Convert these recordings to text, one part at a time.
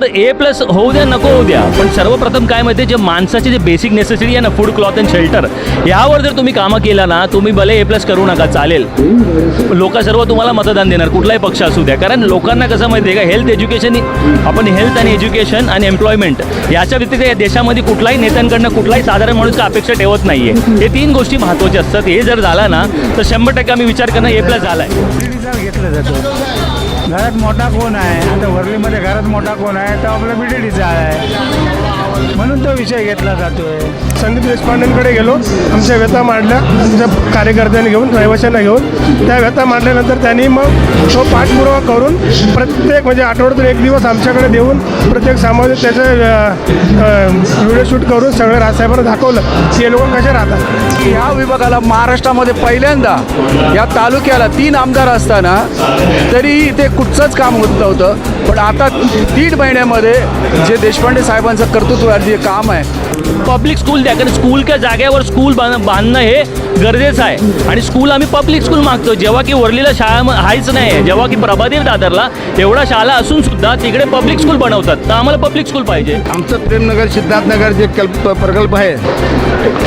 तर ए प्लस होऊ द्या नको होऊ द्या. पण सर्वप्रथम काय माहिती जे माणसाचे जे बेसिक नेसेसिटी आहे ना फूड क्लॉथ अँड शेल्टर यावर जर तुम्ही कामं केला ना तुम्ही भले ए प्लस करू नका चालेल. लोक सर्व तुम्हाला मतदान देणार कुठलाही पक्ष असू द्या. कारण लोकांना कसं माहिती आहे का हेल्थ एज्युकेशन आपण हेल्थ आणि एज्युकेशन आणि एम्प्लॉयमेंट याच्या व्यतिरिक्त या देशामध्ये कुठलाही नेत्यांकडनं कुठलाही साधारण माणूस का अपेक्षा ठेवत नाही आहे हे तीन गोष्टी महत्त्वाच्या असतात. हे जर झाला ना तर शंभर टक्के आम्ही विचार करणं ए प्लस झाला आहे घरात मोठा कोण आहे? आता वरलीमध्ये घरात मोठा कोण आहे? तर आपला बीडीचा आहे. म्हणून तो विषय घेतला जातोय. संदीप देशपांडेंकडे गेलो. आमच्या व्यथा मांडल्या. आमच्या कार्यकर्त्यांनी घेऊन रहिवाशांना घेऊन. त्या व्यथा मांडल्यानंतर त्यांनी मग तो पाठपुरावा करून प्रत्येक म्हणजे आठवड्यातून एक दिवस आमच्याकडे देऊन प्रत्येक सामाजिक त्याचं व्हिडिओ शूट करून सगळं राजसाहेबांना दाखवलं की हे लोक कसे राहतात. ह्या विभागाला महाराष्ट्रामध्ये पहिल्यांदा या तालुक्याला तीन आमदार असताना तरी इथे कुठचंच काम होत नव्हतं. पण आता दीड महिन्यामध्ये जे देशपांडे साहेबांचं कर्तृत्व जे काम आहे. पब्लिक स्कूल द्या कारण स्कूलच्या जागेवर स्कूल बांध बांधणं हे गरजेचं आहे. आणि स्कूल आम्ही पब्लिक स्कूल मागतो जेव्हा की वर्लीला शाळा हायच नाही आहे जेव्हा की प्रभादेव दादरला एवढा शाळा असून सुद्धा तिकडे पब्लिक स्कूल बनवतात. तर आम्हाला पब्लिक स्कूल पाहिजे. आमचं प्रेमनगर सिद्धार्थनगर जे कल्प प्रकल्प आहे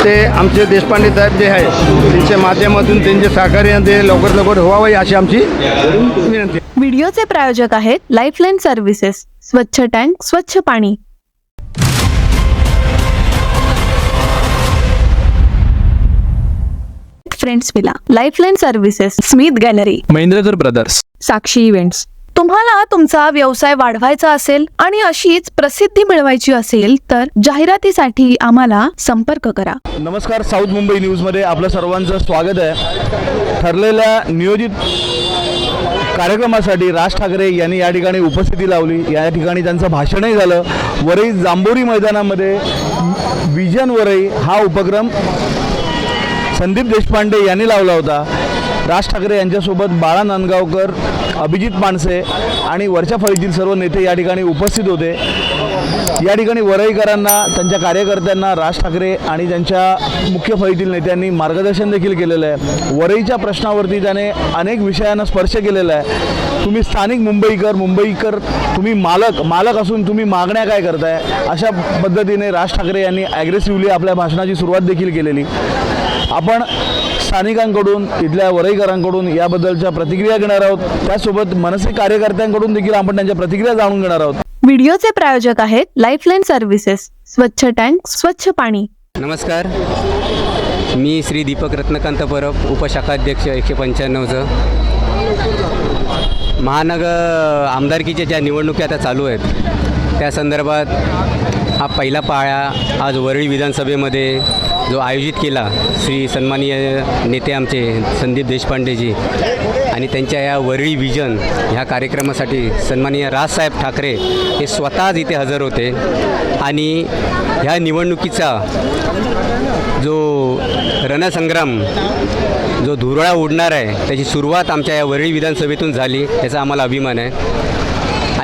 ते आमचे देशपांडे साहेब जे आहे त्यांच्या माध्यमातून त्यांचे सहकार्य ते लवकर लवकर व्हावं अशी आमची विनंती. व्हिडिओचे प्रायोजक आहेत लाईफलाईन सर्व्हिसेस स्वच्छ टँक स्वच्छ पाणी. Friends villa lifeline services Smith gallery Mahendrakar brothers Sakshi events तुम्हाला तुमचा व्यवसाय वाढवायचा असेल आणि अशीच प्रसिद्धी मिळवायची असेल तर जाहिरातीसाठी आम्हाला संपर्क करा. नमस्कार साऊथ मुंबई न्यूजमध्ये आपलं सर्वांचं स्वागत आहे. ठरलेल्या नियोजित कार्यक्रमासाठी राज ठाकरे यांनी या ठिकाणी उपस्थिती लावली. या ठिकाणी त्यांचं भाषणही झालं. वरई जांभोरी मैदानामध्ये विजन वरई हा उपक्रम संदीप देशपांडे यांनी लावला होता. राज ठाकरे यांच्यासोबत बाळा नांदगावकर अभिजित माणसे आणि वरच्या फळीतील सर्व नेते या ठिकाणी उपस्थित होते. या ठिकाणी वरईकरांना त्यांच्या कार्यकर्त्यांना राज ठाकरे आणि त्यांच्या मुख्य फळीतील नेत्यांनी मार्गदर्शन देखील केलेलं आहे. वरईच्या प्रश्नावरती त्याने अनेक विषयांना स्पर्श केलेला आहे. तुम्ही स्थानिक मुंबईकर मुंबईकर तुम्ही मालक मालक असून तुम्ही मागण्या काय करताय? अशा पद्धतीने राज ठाकरे यांनी ॲग्रेसिव्हली आपल्या भाषणाची सुरुवात देखील केलेली. आपण स्थानिकांकडून इथल्या वरईकरांकडून याबद्दलच्या प्रतिक्रिया घेणार आहोत. त्यासोबत मनसे कार्यकर्त्यांकडून देखील आपण त्यांच्या प्रतिक्रिया जाणून घेणार आहोत. व्हिडिओचे प्रायोजक आहेत लाईफलाईन सर्व्हिसेस स्वच्छ टँक स्वच्छ पाणी. नमस्कार. मी श्री दीपक रत्नकांत परब उपशाखाध्यक्ष एकशे पंच्याण्णवचं महानगर आमदारकीच्या ज्या निवडणुकी आता चालू आहेत त्या संदर्भात हा पहिला पाळा आज वरळी विधानसभेमध्ये जो आयोजित केला श्री सन्माननीय नेते आमचे संदीप देशपांडेजी आणि त्यांच्या या वरळी विजन ह्या कार्यक्रमासाठी सन्माननीय राजसाहेब ठाकरे हे स्वतःच इथे हजर होते. आणि ह्या निवडणुकीचा जो रणसंग्राम जो धुरळा उडणार आहे त्याची सुरुवात आमच्या या वरळी विधानसभेतून झाली याचा आम्हाला अभिमान आहे.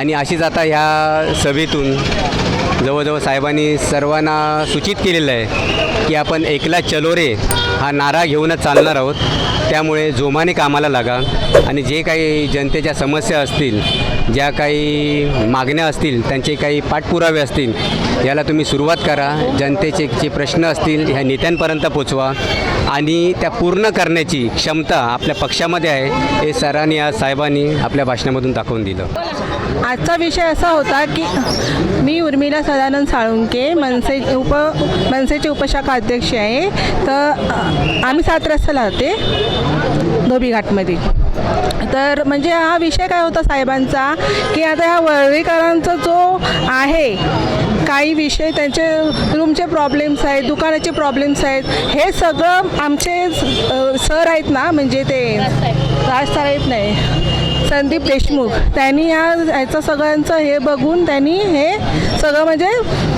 आणि अशीच आता ह्या सभेतून जवळजवळ साहेबांनी सर्वांना सूचित केलेलं आहे की आपण एकला चलो रे हा नारा घेऊनच चालणार आहोत. त्यामुळे जोमाने कामाला लागा आणि जे काही जनतेच्या समस्या असतील ज्या काही मागण्या असतील त्यांचे काही पाठपुरावे असतील याला तुम्ही सुरुवात करा. जनतेचे जे प्रश्न असतील ह्या नेत्यांपर्यंत पोचवा आणि त्या पूर्ण करण्याची क्षमता आपल्या पक्षामध्ये आहे हे सरांनी आज साहेबांनी आपल्या भाषणामधून दाखवून दिलं. आजचा विषय असा होता की मी उर्मिला सदानंद साळुंके मनसे उप मनसेचे उपशाखा अध्यक्ष आहे. तर आम्ही सात रस्त्याला राहते धोबीघाटमध्ये तर म्हणजे हा विषय काय होता साहेबांचा की आता ह्या वर्ळीकरांचा जो आहे काही विषय त्यांचे रूमचे प्रॉब्लेम्स आहेत दुकानाचे प्रॉब्लेम्स आहेत हे सगळं आमचे सर आहेत ना म्हणजे ते राज साहेब नाही. संदीप देशमुख. त्यांनी या याचं सगळ्यांचं हे बघून त्यांनी हे सगळं म्हणजे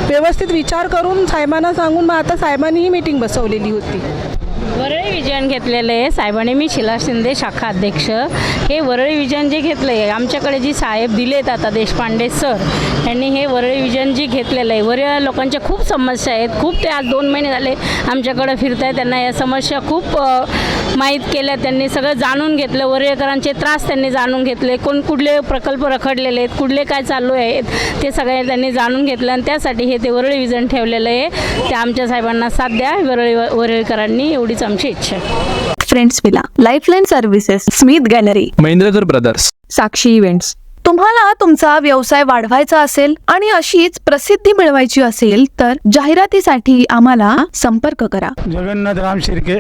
व्यवस्थित विचार करून साहेबांना सांगून मग आता साहेबांनी ही मीटिंग बसवलेली होती. वरळी विजन घेतलेलं आहे. साहेबांनी मी शिला शिंदे शाखा अध्यक्ष. हे वरळी विजन जे घेतलं आहे आमच्याकडे जी साहेब दिलेत आता देशपांडे सर यांनी हे वरळी विजन जे घेतलेलं आहे वरळ लोकांच्या खूप समस्या आहेत. खूप ते आज दोन महिने झाले आमच्याकडे फिरत आहे त्यांना या समस्या खूप माहीत केल्या. त्यांनी सगळं जाणून घेतलं वरळीकरांचे त्रास त्यांनी जाणून घेतले. कोण कुठले प्रकल्प रखडलेले आहेत कुठले काय चालू आहेत ते सगळे त्यांनी जाणून घेतलं. आणि त्यासाठी हे ते वरळी विजन ठेवलेलं आहे. ते आमच्या साहेबांना साथ द्या वरळी वरळीकरांनी एवढीच आमची इच्छा आहे. Friends villa lifeline services Smith gallery Mahendrakar brothers Sakshi events तुम्हाला तुमचा व्यवसाय वाढवायचा असेल आणि अशीच प्रसिद्धी मिळवायची असेल तर जाहिरातीसाठी आम्हाला संपर्क करा. जगन्नाथ राम शिर्के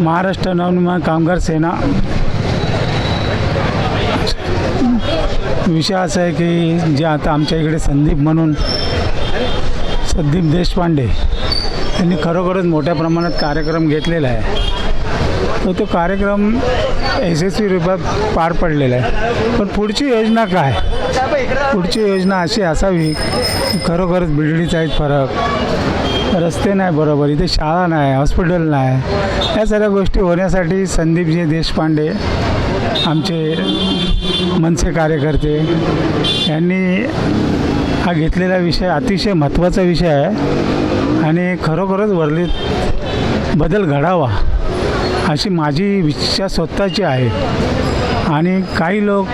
महाराष्ट्र नवनिर्माण कामगार सेना. विषय असा आहे की जे आता आमच्या इकडे संदीप म्हणून संदीप देशपांडे त्यांनी खरोखरच मोठ्या प्रमाणात कार्यक्रम घेतलेला आहे. तर तो कार्यक्रम यशस्वी रूपात पार पडलेला आहे. पण पुढची योजना काय? पुढची योजना अशी असावी की खरोखरच बिडडीचा आहेत फरक रस्ते नाही बरोबर इथे शाळा नाही हॉस्पिटल नाही या सगळ्या गोष्टी होण्यासाठी संदीपजी देशपांडे आमचे मनसे कार्यकर्ते यांनी हा घेतलेला विषय अतिशय महत्त्वाचा विषय आहे. आणि खरोखरच वर्लीत बदल घडावा अशी माझी इच्छा स्वतःची आहे. आणि काही लोक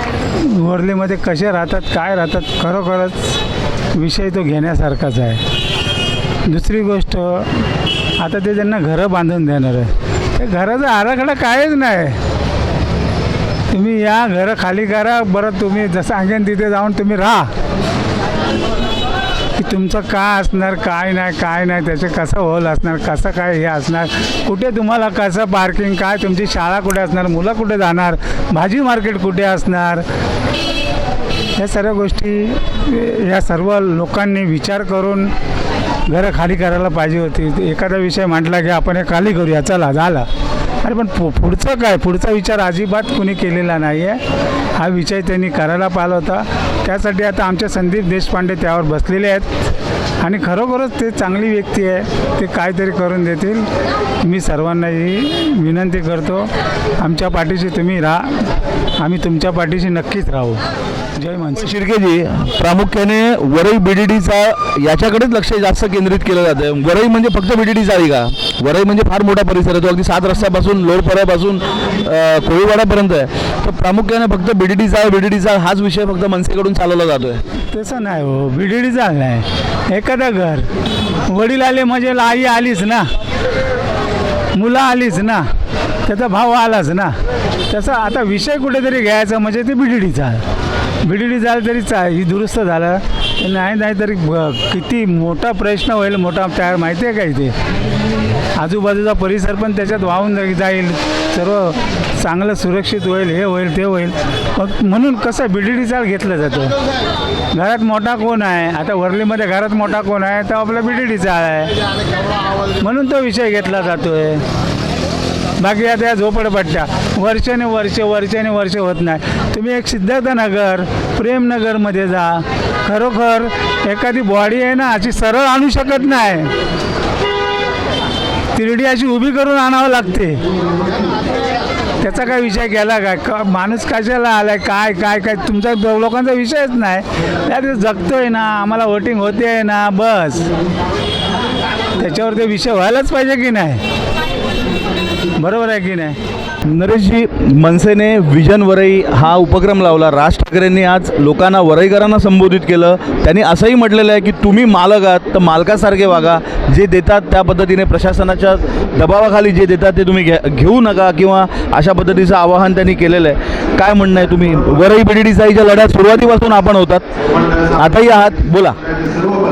वर्लीमध्ये कसे राहतात काय राहतात खरोखरच विषय तो घेण्यासारखाच आहे. दुसरी गोष्ट आता ते त्यांना घरं बांधून देणार आहे. त्या घराचा आराखडा कायच नाही. तुम्ही या घरं खाली करा बरं तुम्ही जसं सांगेन तिथे जाऊन तुम्ही राहा. की तुमचं काय असणार काय नाही काय नाही त्याचे कसं होल असणार कसं काय हे असणार? कुठे तुम्हाला कसं पार्किंग काय? तुमची शाळा कुठे असणार? मुलं कुठे जाणार? भाजी मार्केट कुठे असणार? या सर्व गोष्टी या सर्व लोकांनी विचार करून घरं खाली करायला पाहिजे होती. एखादा विषय म्हटला की आपण हे खाली करूया चला झाला. अरे पण पु पुढचं काय? पुढचा विचार अजिबात कुणी केलेला नाही आहे हा विषय त्यांनी करायला पाहिला होता. त्यासाठी आता आमचे संदीप देशपांडे त्यावर बसलेले आहेत. आणि खरोखरच ते चांगली व्यक्ती आहे. ते काहीतरी करून देतील. मी सर्वांनाही विनंती करतो. आमच्या पाठीशी तुम्ही राहा. आम्ही तुमच्या पाठीशी नक्कीच राहू. जय मनसे. शिर्केजी प्रामुख्याने वरई बीडीडीचा याच्याकडेच लक्ष जास्त केंद्रित केलं जातं. वरई म्हणजे फक्त बीडीडी चाळी का? वरई म्हणजे फार मोठा परिसर आहे. तो अगदी सात रस्त्यापासून लोरपऱ्यापासून अं, कोळीवाडापर्यंत आहे. तर प्रामुख्याने फक्त बीडीडी चाळ बीडीडी चाळ हाच विषय फक्त मनसेकडून चालवला जातोय. तसं नाही हो. बिडीडी नाही. एखादं घर. वडील आले म्हणजे आई आलीच ना. मुलं आलीच ना त्याचा भाव आलाच ना. त्याचा आता विषय कुठेतरी घ्यायचा म्हणजे ते बिडीडी चाल. बिडीडी झालं तरी चा ही दुरुस्त झालं. नाही नाही तरी ब- किती मोठा प्रश्न होईल मोठा तयार माहिती आहे का इथे? आजूबाजूचा परिसर पण त्याच्यात वाहून जाईल. सर्व चांगलं सुरक्षित होईल हे होईल ते होईल. मग म्हणून कसं बिडीडी चाल घेतलं जातं. घरात मोठा कोण आहे? आता वरलीमध्ये घरात मोठा कोण आहे? तर आपला बिडीडी चाळ आहे. म्हणून तो विषय घेतला जातोय. बाकी आता या झोपडपट्ट्या वर्षाने वर्ष वर्षाने वर्ष होत नाही. तुम्ही एक सिद्धार्थनगर प्रेमनगरमध्ये जा. खरोखर एखादी बॉडी आहे ना अशी सरळ आणू शकत नाही. तिरडी अशी उभी करून आणावं लागते. त्याचा काय विषय केला काय? क माणूस कशाला आलाय? काय काय काय? तुमचा लोकांचा विषयच नाही. त्यात जगतोय ना आम्हाला वोटिंग होते आहे ना बस. त्याच्यावर ते विषय व्हायलाच पाहिजे की नाही? बरोबर आहे की नाही? नरेशजी मनसेने विजन वरई हा उपक्रम लावला. राज ठाकरेंनी आज लोकांना वरईकरांना संबोधित केलं. त्यांनी असंही म्हटलेलं आहे की तुम्ही मालक आहात तर मालकासारखे वागा. जे देतात त्या पद्धतीने प्रशासनाच्या दबावाखाली जे देतात ते तुम्ही घ्या घेऊ नका किंवा अशा पद्धतीचं आवाहन त्यांनी केलेलं आहे. काय म्हणणं आहे तुम्ही? वरई बिडीडीसाईच्या लढ्यात सुरुवातीपासून आपण होतात. आताही आहात. बोला.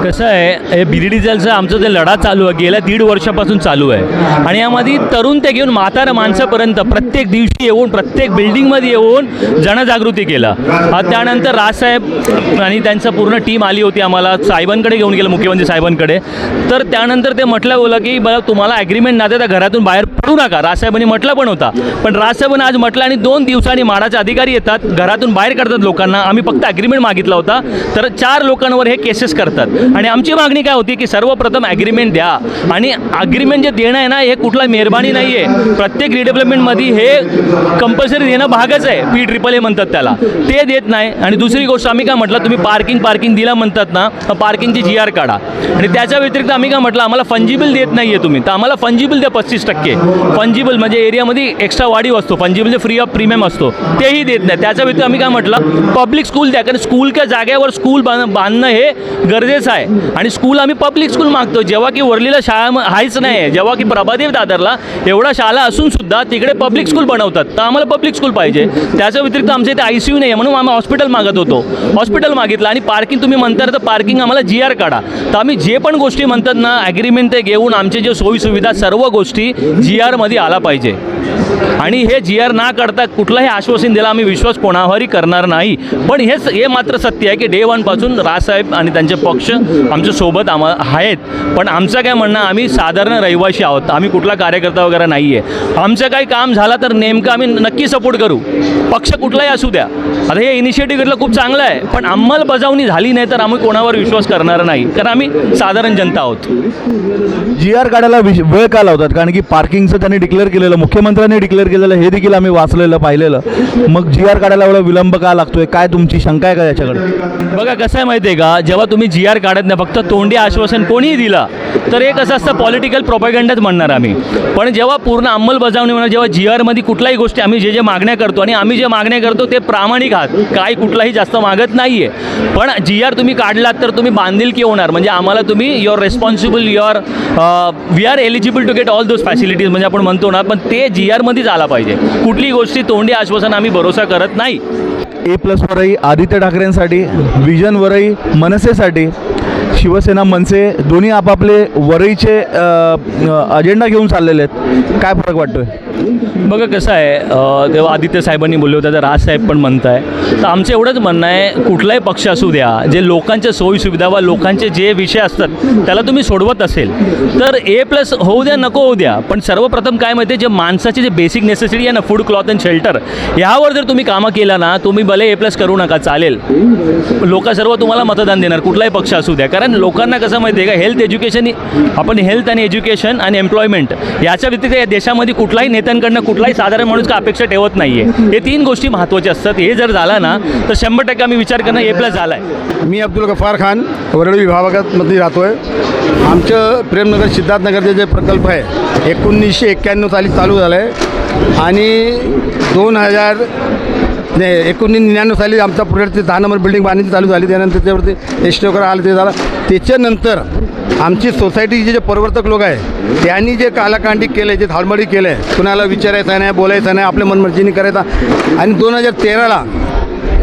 कसं आहे हे बिरिडीजलचं आमचं जे लढा चालू आहे गेल्या दीड वर्षापासून चालू आहे. आणि यामध्ये तरुण ते घेऊन म्हातारा माणसापर्यंत प्रत्येक दिवशी येऊन प्रत्येक बिल्डिंगमध्ये येऊन जनजागृती केलं. त्यानंतर राजसाहेब आणि त्यांचं पूर्ण टीम आली होती आम्हाला साहेबांकडे घेऊन गेलं मुख्यमंत्री साहेबांकडे. तर त्यानंतर ते म्हटलं बोला की बघा तुम्हाला ॲग्रीमेंट ना तर घरातून बाहेर पडू नका. राजसाहेबांनी म्हटलं पण होता. पण राजसाहेबांनी आज म्हटलं आणि दोन दिवसांनी माडाचे अधिकारी येतात घरातून बाहेर करतात लोकांना. आम्ही फक्त ॲग्रीमेंट मागितला होता. तर चार लोकांवर हे केसेस करतात. आणि आमची मागणी काय होती की सर्वप्रथम ॲग्रीमेंट द्या. आणि अग्रीमेंट जे देणं आहे ना हे कुठला मेहरबानी नाही आहे प्रत्येक रिडेव्हलपमेंटमध्ये हे कंपल्सरी देणं भागच आहे. पी ट्रिपल ए म्हणतात त्याला. ते देत नाही. आणि दुसरी गोष्ट आम्ही काय म्हटलं तुम्ही पार्किंग पार्किंग दिला म्हणतात ना पार्किंगची जी आर काढा. आणि त्याच्या व्यतिरिक्त आम्ही काय म्हटलं आम्हाला फंजिबल देत नाही आहे तुम्ही. तर आम्हाला फंजिबल द्या पस्तीस टक्के. फंजिबल म्हणजे एरियामध्ये एक्स्ट्रा वाढीव असतो. फंजिबल जे फ्री ऑफ प्रीमियम असतो. तेही देत नाही. त्याच्या व्यतिरिक्त आम्ही काय म्हटलं पब्लिक स्कूल द्या. कारण स्कूलच्या जागेवर स्कूल बांध बांधणं हे गरजेचं आहे. आणि स्कूल आम्ही पब्लिक स्कूल मागतो. जेव्हा की वरलीला शाळा आहेच नाही आहे जेव्हा की प्रभादेव दादरला एवढा शाळा असून सुद्धा तिकडे पब्लिक स्कूल बनवतात. तर आम्हाला पब्लिक स्कूल पाहिजे. त्याच्या व्यतिरिक्त आमच्या इथे आय सी यू नाही आहे म्हणून आम्ही हॉस्पिटल मागत होतो. हॉस्पिटल मागितलं आणि पार्किंग तुम्ही म्हणता तर पार्किंग आम्हाला जी आर काढा. तर आम्ही जे पण गोष्टी म्हणतात ना ॲग्रीमेंट ते घेऊन आमचे जे सोयीसुविधा सर्व गोष्टी जी आरमध्ये आला पाहिजे. आणि हे जी आर ना करता कुठलंही आश्वासन दिलं आम्ही विश्वास कोणावरही करणार नाही. पण हेच हे मात्र सत्य आहे की डे वनपासून राजसाहेब आणि त्यांचे पक्ष आमच्यासोबत आम्हा आहेत. पण आमचं काय म्हणणं आम्ही साधारण रहिवासी आहोत. आम्ही कुठला कार्यकर्ता वगैरे नाही आहे आमचं काही काम झालं तर नेमकं आम्ही नक्की सपोर्ट करू. पक्ष कुठलाही असू द्या. आता हे इनिशिएटिव्ह घेतलं खूप चांगलं आहे. पण अंमलबजावणी झाली नाही तर आम्ही कोणावर विश्वास करणार नाही. कारण आम्ही साधारण जनता आहोत. जी आर काढायला वेळ का लावतात? कारण की पार्किंगचं त्यांनी डिक्लेअर केलेलं. मुख्यमंत्र्यांनी डिक्लेअर केलेलं हे देखील आम्ही वाचलेलं पाहिलेलं. मग जी आर काढायला एवढा विलंब का लागतोय? काय तुमची शंका आहे का याच्याकडे? बघा कसं आहे माहिती आहे का? जेव्हा तुम्ही जी आर काढत नाही फक्त तोंडी आश्वासन कोणीही दिलं तर एक असं असतं पॉलिटिकल प्रोपॅगंडाच म्हणणार आम्ही. पण जेव्हा पूर्ण अंमलबजावणी होणार जेव्हा जी आरमध्ये कुठल्याही गोष्टी आम्ही जे जे मागण्या करतो आणि आम्ही जे मागण्या करतो ते प्रामाणिक आहात. काय कुठलाही जास्त मागत नाही आहे पण जी आर तुम्ही काढलात तर तुम्ही बांधिलकी होणार. म्हणजे आम्हाला तुम्ही your responsible your we are eligible to get all those facilities म्हणजे आपण म्हणतो ना पण ते जी आर आरमध्येच आला पाहिजे. कुठली गोष्टी तोंडी आश्वासन आम्ही भरोसा करत नाही. ए प्लसवरही आदित्य ठाकरेंसाठी विजनवरही मनसेसाठी शिवसेना मनसे दोन्ही आपापले वरईचे अजेंडा घेऊन चाललेले आहेत. काय फरक वाटतोय? बघा कसं आहे तेव्हा आदित्य साहेबांनी बोलले होते तर राजसाहेब पण म्हणत आहे तर आमचं एवढंच म्हणणं आहे कुठलाही पक्ष असू द्या जे लोकांच्या सोयीसुविधा व लोकांचे जे विषय असतात त्याला तुम्ही सोडवत असेल. तर ए प्लस होऊ द्या नको होऊ द्या पण सर्वप्रथम काय माहिती आहे जे माणसाचे जे बेसिक नेसेसिटी आहे ना फूड क्लॉथ अँड शेल्टर ह्यावर जर तुम्ही कामं केलं ना तुम्ही भले ए प्लस करू नका चालेल. लोक सर्व तुम्हाला मतदान देणार कुठलाही पक्ष असू द्या. कारण लोकांना कसं माहिती आहे का हेल्थ एज्युकेशन आपण हेल्थ आणि एज्युकेशन आणि एम्प्लॉयमेंट याच्या व्यतिरिक्त या देशामध्ये कुठलाही नेत्यांकडनं कुठलाही साधारण माणूस का अपेक्षा ठेवत नाही आहे हे तीन गोष्टी महत्त्वाच्या असतात. हे जर झाला ना तर शंभर टक्के आम्ही विचार करणं ए प्लस झाला आहे मी अब्दुल गफार खान वरळी विभागामध्ये राहतो आहे आमचं प्रेमनगर सिद्धार्थनगरचे जे प्रकल्प आहे एकोणीसशे एक्क्याण्णव साली चालू झालं आहे आणि दोन हजार नाही एकोणीस निन्याण्णव साली आमचा प्रोजेक्ट दहा नंबर बिल्डिंग बांधण्याची चालू झाली. त्यानंतर त्याच्यावरती एस टी वगैरे आलं ते झालं. त्याच्यानंतर आमची सोसायटीचे जे प्रवर्तक लोक आहे त्यांनी जे कालाकांडी केलं जे धाडमडी केलं आहे कुणाला विचारायचं नाही बोलायचं नाही आपल्या मनमर्जीने करायचा. आणि दोन हजार तेराला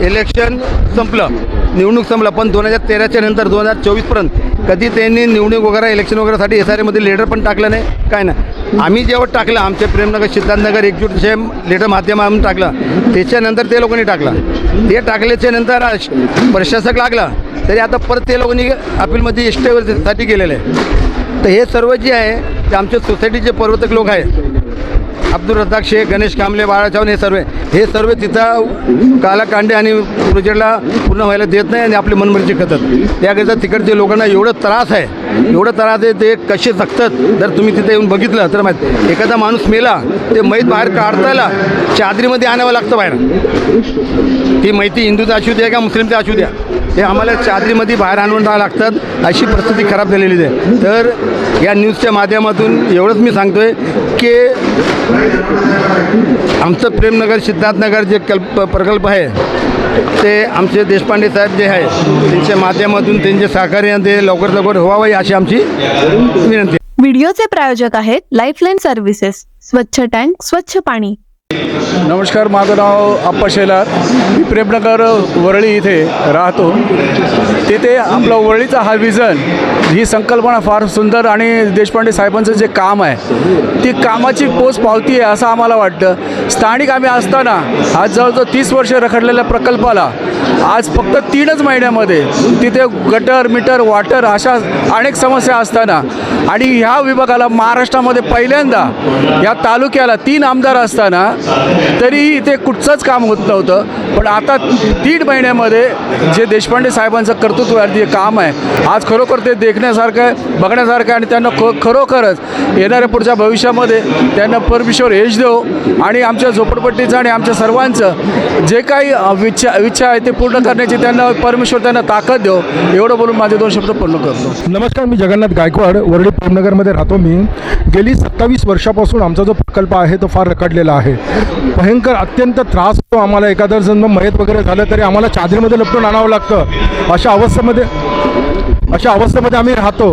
इलेक्शन संपलं निवडणूक संपलं पण दोन हजार तेराच्या नंतर दोन हजार चोवीसपर्यंत कधी त्यांनी निवडणूक वगैरे इलेक्शन वगैरेसाठी एस आर एमध्ये लेटर पण टाकलं नाही काय नाही. आम्ही जेव्हा टाकलं आमचे प्रेमनगर सिद्धार्थनगर एकजूटचे लेटर माध्यमातून टाकलं त्याच्यानंतर ते लोकांनी टाकलं. ते टाकल्याच्या नंतर प्रशासक लागला तरी आता परत ते लोकांनी अपीलमध्ये इष्टेवरसाठी गेलेले. आहे तर हे सर्व जे आहे ते आमच्या सोसायटीचे पर्वतक लोक आहेत. अब्दुल रद्दाक शेख गणेश कांबले बाळा हे सर्व हे सर्व तिथं कालाकांडे आणि प्रोजेक्टला पूर्ण व्हायला देत नाही आणि आपली मनमर्जी करतात. त्याकरिता तिकडच्या लोकांना एवढं त्रास आहे एवढं त्रास आहे ते कसे जगतात? जर तुम्ही तिथे येऊन बघितलं तर माहीत एखादा माणूस मेला ते मैत बाहेर काढतायला चादरीमध्ये आणावं लागतं बाहेर. ती माहिती हिंदूचा असू द्या का मुस्लिमचा असू द्या हे आम्हाला चादरीमध्ये बाहेर आणून राहावं लागतात अशी परिस्थिती खराब झालेली आहे. तर या न्यूजच्या माध्यमातून एवढंच मी सांगतोय की आमचं प्रेमनगर सिद्धार्थनगर जे कल्प प्रकल्प आहे ते आमचे देशपांडे साहेब जे आहे त्यांच्या माध्यमातून त्यांचे सहकार्य ते लवकर लवकर व्हावं अशी आमची विनंती व्हिडिओचे प्रायोजक आहेत लाईफलाईन सर्व्हिसेस स्वच्छ टँक स्वच्छ पाणी. नमस्कार माझं नाव आप्पा शेलार. मी प्रेमनगर वरळी इथे राहतो. तिथे आपला वरळीचा हा विजन ही संकल्पना फार सुंदर आणि देशपांडे साहेबांचं जे काम आहे ती कामाची पोच पावती आहे असं आम्हाला वाटतं. स्थानिक आम्ही असताना आज जवळजवळ तीस वर्ष रखडलेल्या प्रकल्पाला आज फक्त तीनच महिन्यामध्ये तिथे गटर मीटर वॉटर अशा अनेक समस्या असताना आणि ह्या विभागाला महाराष्ट्रामध्ये पहिल्यांदा या तालुक्याला तीन आमदार असताना तरीही इथे कुठचंच काम होत नव्हतं. पण आता तीन महिन्यामध्ये जे देशपांडे साहेबांचं कर्तृत्ववादी काम आहे आज खरोखर ते देखण्यासारखं आहे बघण्यासारखं आहे आणि त्यांना ख खरोखरच येणाऱ्या पुढच्या भविष्यामध्ये त्यांना परमेश्वर यश देव आणि आमच्या झोपडपट्टीचं आणि आमच्या सर्वांचं जे काही इच्छा इच्छा आहे ते पूर्ण करण्याची त्यांना परमेश्वर त्यांना ताकद देव. एवढं बोलून माझे दोन शब्द पूर्ण करतो. नमस्कार मी जगन्नाथ गायकवाड वरळी प्रेमनगरमध्ये राहतो मी. गेली सत्तावीस वर्षापासून आमचा जो प्रकल्प आहे तो फार रखडलेला आहे. भयंकर अत्यंत त्रास होतो आम्हाला एखादं जण मयत वगैरे झालं तरी आम्हाला चादरीमध्ये लपटून आणावं लागतं. अशा अवस्थेमध्ये अशा अवस्थेमध्ये आम्ही राहतो.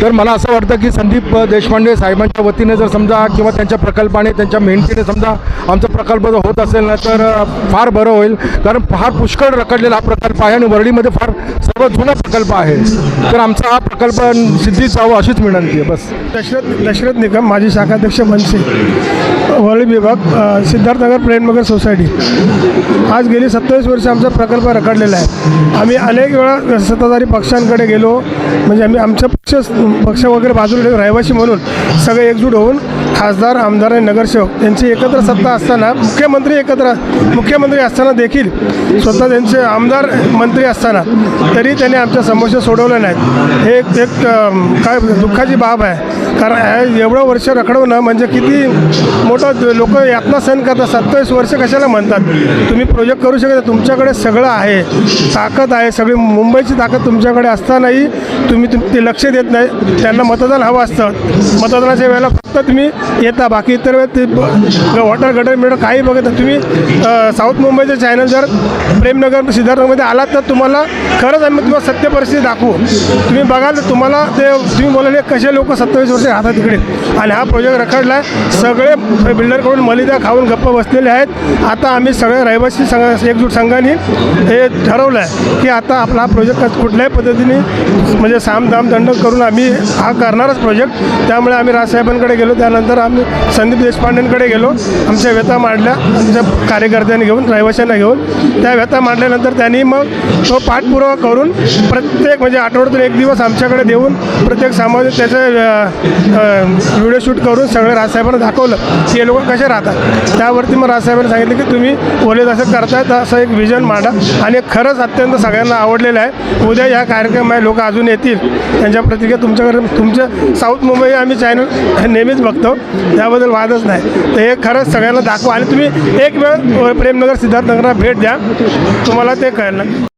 तर मला असं वाटतं की संदीप देशपांडे साहेबांच्या वतीने जर समजा किंवा त्यांच्या प्रकल्पाने त्यांच्या मेहनतीने समजा आमचा प्रकल्प जर होत असेल ना तर फार बरं होईल. कारण फार पुष्कळ रखडलेला हा प्रकल्प आहे आणि वरळीमध्ये फार सर्व जुना प्रकल्प आहे. तर आमचा हा प्रकल्प सिद्धीच जावं अशीच विनंती आहे. बस. दशरथ दशरथ निगम माजी शाखाध्यक्ष मनसे. वरळी विभाग सिद्धार्थनगर प्रेमनगर सोसायटी. आज गेली सत्तावीस वर्ष आमचा प्रकल्प रखडलेला आहे. आम्ही अनेक वेळा सत्ताधारी पक्षांकडे गेलो. म्हणजे आम्ही आमच्या पक्ष पक्ष वगैरे बाजूला ठेवून रहिवासी म्हणून सगळे एकजूट होऊन खासदार आमदार आणि नगरसेवक यांची एकत्र सत्ता असताना मुख्यमंत्री एकत्र मुख्यमंत्री असताना देखील स्वतः त्यांचे आमदार मंत्री असताना तरी त्यांनी आमच्या समस्या सोडवल्या नाहीत. हे एक एक काय दुःखाची बाब आहे. कारण एवढं वर्ष रखडवणं म्हणजे किती मोठं लोक यातना सहन करतात. सत्तावीस वर्ष कशाला म्हणतात? तुम्ही प्रोजेक्ट करू शकता तुमच्याकडे सगळं आहे. ताकद आहे सगळी मुंबईची ताकद तुमच्याकडे असतानाही तुम्ही ते लक्ष देत नाही. त्यांना मतदान हवं असतं. मतदानाच्या वेळेला फक्त तुम्ही येता बाकी इतर वेळेस ते ब- वॉटर गटर मिळतं काही बघत नाही. तुम्ही साऊथ मुंबईचे चॅनल जर प्रेमनगर सिद्धार्थनगरमध्ये आलात तर तुम्हाला खरंच आम्ही तुम्हाला सत्य परिस्थिती दाखवू. तुम्ही बघाल तर तुम्हाला ते तुम्ही बोलाले कसे लोक सत्तावीस वर्ष राहतात तिकडे आणि हा प्रोजेक्ट रखडला आहे सगळे बिल्डरकडून मलिदा खाऊन गप्प बसलेले आहेत. आता आम्ही सगळ्या रहिवासी संघ एकजूट संघाने हे ठरवलं आहे की आता आपला हा प्रोजेक्ट कुठल्याही पद्धतीने म्हणजे सामदाम दंड करून आम्ही हा करणारच प्रोजेक्ट त्यामुळे आम्ही राजसाहेबांकडे गेलो त्यानंतर आम्ही संदीप देशपांडेंकडे गेलो. आमच्या व्यथा मांडल्या आमच्या कार्यकर्त्यांनी घेऊन रहिवाशांना घेऊन. त्या व्यथा मांडल्यानंतर त्यांनी मग तो पाठपुरावा करून प्रत्येक म्हणजे आठवड्यातून एक दिवस आमच्याकडे देऊन प्रत्येक सामाजिक त्याचं व्हिडिओ शूट करून सगळे राजसाहेबांना दाखवलं की हे लोक कसे राहतात. त्यावरती मग राजसाहेबांनी सांगितलं की तुम्ही ओले असं करताय तर असं एक विजन मांडा. आणि खरंच अत्यंत सगळ्यांना आवडलेलं आहे. उद्या या कार्यक्रम आहे लोक अजून येतील. त्यांच्या प्रतिक्रिया तुमच्याकडे तुमचं साऊथ मुंबई आम्ही चॅनल नेहमीच बघतो त्याबद्दल वादच नाही. तर हे खरंच सगळ्यांना दाखवा आणि तुम्ही एक वेळ प्रेमनगर सिद्धार्थनगरला भेट द्या. तुम्हाला ते कळलं